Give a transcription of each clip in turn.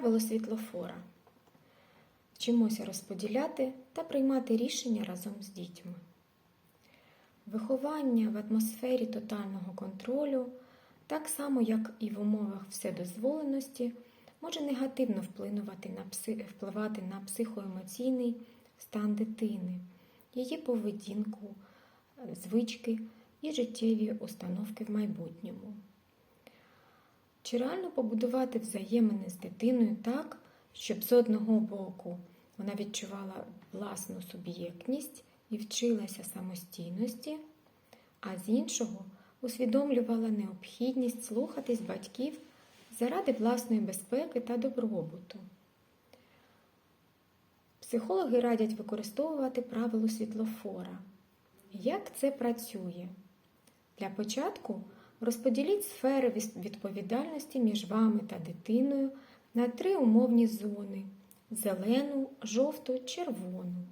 Правило світлофора. Вчимося розподіляти та приймати рішення разом з дітьми. Виховання в атмосфері тотального контролю, так само як і в умовах вседозволеності, може негативно вплинувати на пси- впливати на психоемоційний стан дитини, її поведінку, звички і життєві установки в майбутньому. Чи реально побудувати взаємини з дитиною так, щоб з одного боку вона відчувала власну суб'єктність і вчилася самостійності, а з іншого усвідомлювала необхідність слухатись батьків заради власної безпеки та добробуту. Психологи радять використовувати правило світлофора. Як це працює? Для початку розподіліть сфери відповідальності між вами та дитиною на три умовні зони зелену, жовту, червону.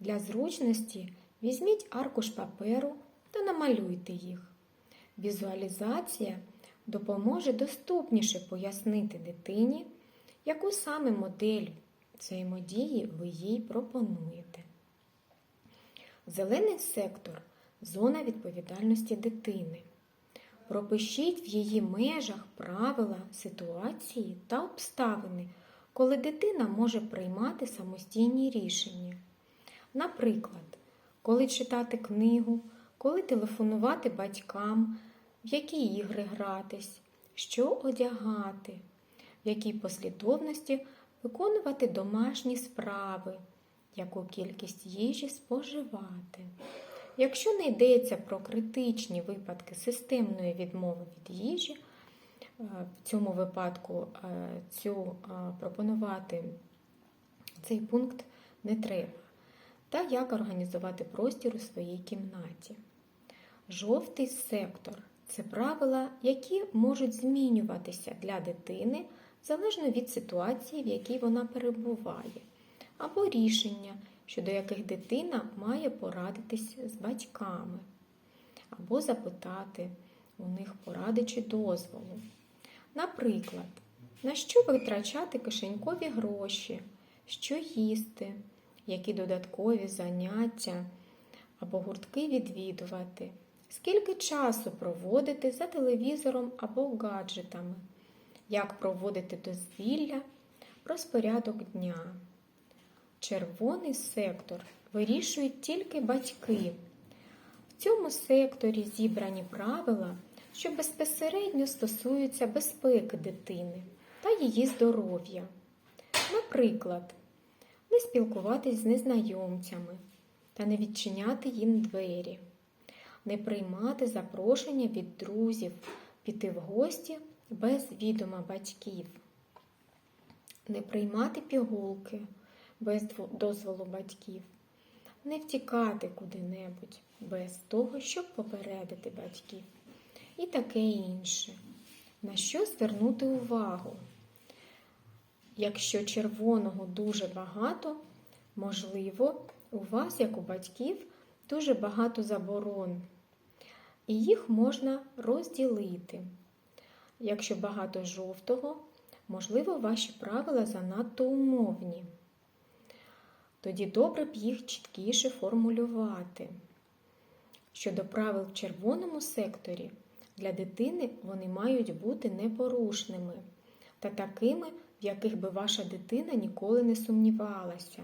Для зручності візьміть аркуш паперу та намалюйте їх. Візуалізація допоможе доступніше пояснити дитині, яку саме модель взаємодії ви їй пропонуєте. Зелений сектор зона відповідальності дитини. Пропишіть в її межах правила, ситуації та обставини, коли дитина може приймати самостійні рішення. Наприклад, коли читати книгу, коли телефонувати батькам, в які ігри гратись, що одягати, в якій послідовності виконувати домашні справи, яку кількість їжі споживати. Якщо не йдеться про критичні випадки системної відмови від їжі, е, в цьому випадку е, цю е, пропонувати цей пункт не треба. Та як організувати простір у своїй кімнаті. Жовтий сектор це правила, які можуть змінюватися для дитини залежно від ситуації, в якій вона перебуває, або рішення, щодо яких дитина має порадитись з батьками, або запитати у них поради чи дозволу. Наприклад, на що витрачати кишенькові гроші, що їсти, які додаткові заняття або гуртки відвідувати, скільки часу проводити за телевізором або гаджетами, як проводити дозвілля, розпорядок дня. Червоний сектор вирішують тільки батьки. В цьому секторі зібрані правила, що безпосередньо стосуються безпеки дитини та її здоров'я. Наприклад, не спілкуватись з незнайомцями та не відчиняти їм двері, не приймати запрошення від друзів піти в гості без відома батьків, не приймати пігулки без дозволу батьків, не втікати куди-небудь без того, щоб попередити батьків, і таке інше. На що звернути увагу? Якщо червоного дуже багато, можливо, у вас, як у батьків, дуже багато заборон, і їх можна розділити. Якщо багато жовтого, можливо, ваші правила занадто умовні. Тоді добре б їх чіткіше формулювати. Щодо правил в червоному секторі, для дитини вони мають бути непорушними та такими, в яких би ваша дитина ніколи не сумнівалася.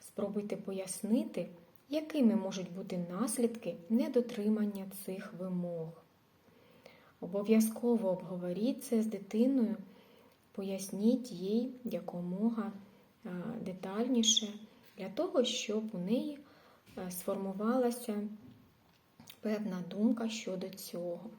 Спробуйте пояснити, якими можуть бути наслідки недотримання цих вимог. Обов'язково обговоріть це з дитиною, поясніть їй якомога детальніше для того, щоб у неї сформувалася певна думка щодо цього.